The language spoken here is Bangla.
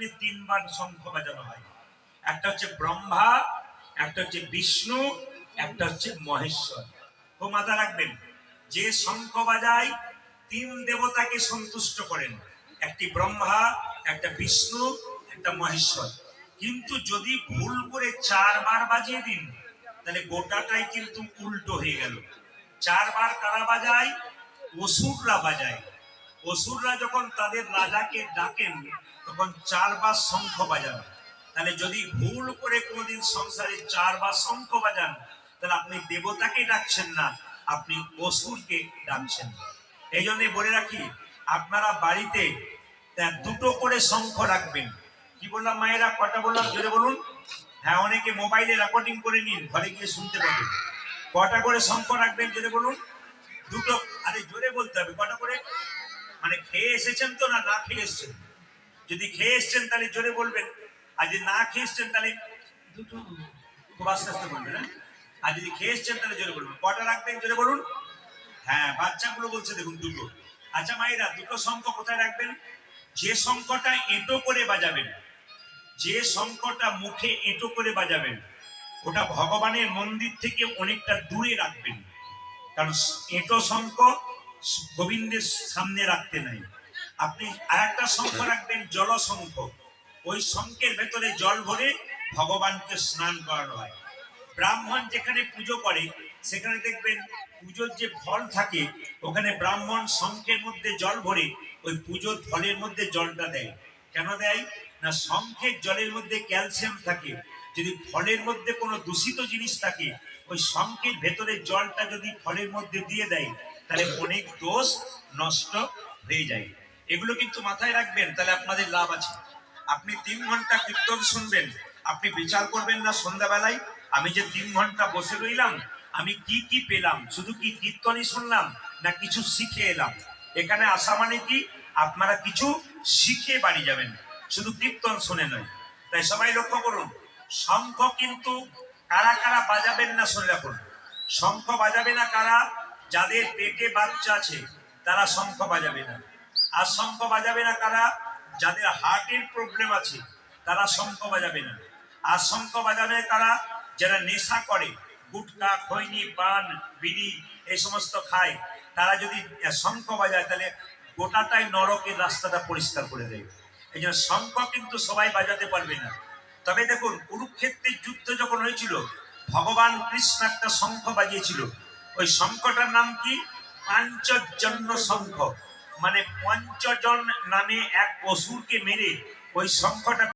সামনে তিনবার শঙ্খ বাজানো হয়। একটা হচ্ছে ব্রহ্মা, একটা হচ্ছে বিষ্ণু, একটা হচ্ছে মহেশ্বর। ও মাথা রাখবেন, যে শঙ্খ বাজায় তিন দেবতাকে সন্তুষ্ট করেন। একটি ব্রহ্মা, একটা বিষ্ণু, একটা মহেশ্বর। কিন্তু যদি ভুল করে চারবার বাজিয়ে দিন, তাহলে গোটাটাই কিন্তু উল্টো হয়ে গেল। চারবার কারা বাজায়? অসুররা বাজায়। অসুররা যখন তাদের রাজাকে ডাকেন, তখন চারবার শঙ্খ বাজান। তাহলে যদি ভুল করে কোনোদিন সংসারে চারবার শঙ্খ বাজান, তাহলে আপনি দেবতাকে ডাকছেন না, আপনি অসুরকে ডাকছেন। এই জন্য বলে রাখি, আপনারা বাড়িতে দুটো করে শঙ্খ রাখবেন। কি বললাম মায়েরা? কটা বললাম? জোরে বলুন। হ্যাঁ অনেকে মোবাইলে রেকর্ডিং করে নিন, ঘরে গিয়ে শুনতে পাবেন। কটা করে শঙ্খ রাখবেন? জোরে বলুন। দুটো, আরে জোরে বলতে হবে, কটা করে? মানে খেয়ে এসেছেন তো না না খেয়ে এসেছেন? যদি খেয়ে এসছেন তাহলে জোরে বলবেন। আর যদি না খেয়ে এসেছেন তাহলে দুটো খুব আস্তে আস্তে বলবেন হ্যাঁ? আর যদি খেয়ে এসেছেন তাহলে জোরে বলবেন কটা রাখবেন জোরে বলুন? হ্যাঁ বাচ্চাগুলো বলছে দেখুন দুটো। আচ্ছা মায়েরা দুটো শঙ্খ কোথায় রাখবেন? যে শঙ্খটা এঁটো করে বাজাবেন যে শঙ্খটা মুখে এঁটো করে বাজাবেন ওটা ভগবানের মন্দির থেকে অনেকটা দূরে রাখবেন। কারণ এঁটো শঙ্খ গোবিন্দের সামনে রাখতে নাই। আপনি আর একটা শঙ্খ রাখবেন জল শঙ্খ ওই শঙ্খের ভেতরে জল ভরে ভগবানকে স্নান করানো হয়। ব্রাহ্মণ যেখানে পুজো করে, সেখানে দেখবেন পুজোর যে ফল থাকে, ওখানে ব্রাহ্মণ শঙ্খের মধ্যে জল ভরে ওই পুজোর ফলের মধ্যে জলটা দেয়। কেন দেয়? না, শঙ্খের জলের মধ্যে ক্যালসিয়াম থাকে। যদি ফলের মধ্যে কোনো দূষিত জিনিস থাকে, ওই শঙ্খের ভেতরে জলটা যদি ফলের মধ্যে দিয়ে দেয় তাহলে অনেক দোষ নষ্ট হয়ে যায়। এগুলো কিন্তু মাথায় রাখবেন, তাহলে আপনাদের লাভ আছে। আপনি তিন ঘণ্টা কীর্তন শুনবেন, আপনি বিচার করবেন না সন্ধ্যাবেলায়। আমি যে তিন ঘণ্টা বসে রইলাম, আমি কি কি পেলাম? শুধু কি কীর্তনই শুনলাম, না কিছু শিখে এলাম? এখানে আসা মানে কি? আপনারা কিছু শিখে বাড়ি যাবেন, শুধু কীর্তন শুনে নয়। তাই সবাই লক্ষ্য করুন, শঙ্খ কিন্তু কারা কারা বাজাবেন না শুনে রাখুন। শঙ্খ বাজাবে না কারা? যাদের পেটে বাচ্চা আছে, তারা শঙ্খ বাজাবে না। আর শঙ্খ বাজাবে না কারা? যাদের হার্টের প্রবলেম আছে, তারা শঙ্খ বাজাবে না। আর শঙ্খ বাজাবে কারা? যারা নেশা করে, গুটকা, খৈনি, পান, বিড়ি, এই সমস্ত খায়, তারা যদি শঙ্খ বাজায়, তাহলে গোটাটাই নরকের রাস্তাটা পরিষ্কার করে দেয়। এই জন্য শঙ্খ কিন্তু সবাই বাজাতে পারবে না। তবে দেখুন, কুরুক্ষেত্রের যুদ্ধ যখন হয়েছিল, ভগবান কৃষ্ণ একটা শঙ্খ বাজিয়েছিল। ওই সংখ্যটার নাম কি? পাঞ্চজন্য সংখ্য মানে পঞ্চজন নামে এক অসুরকে মেরে ওই শঙ্খটা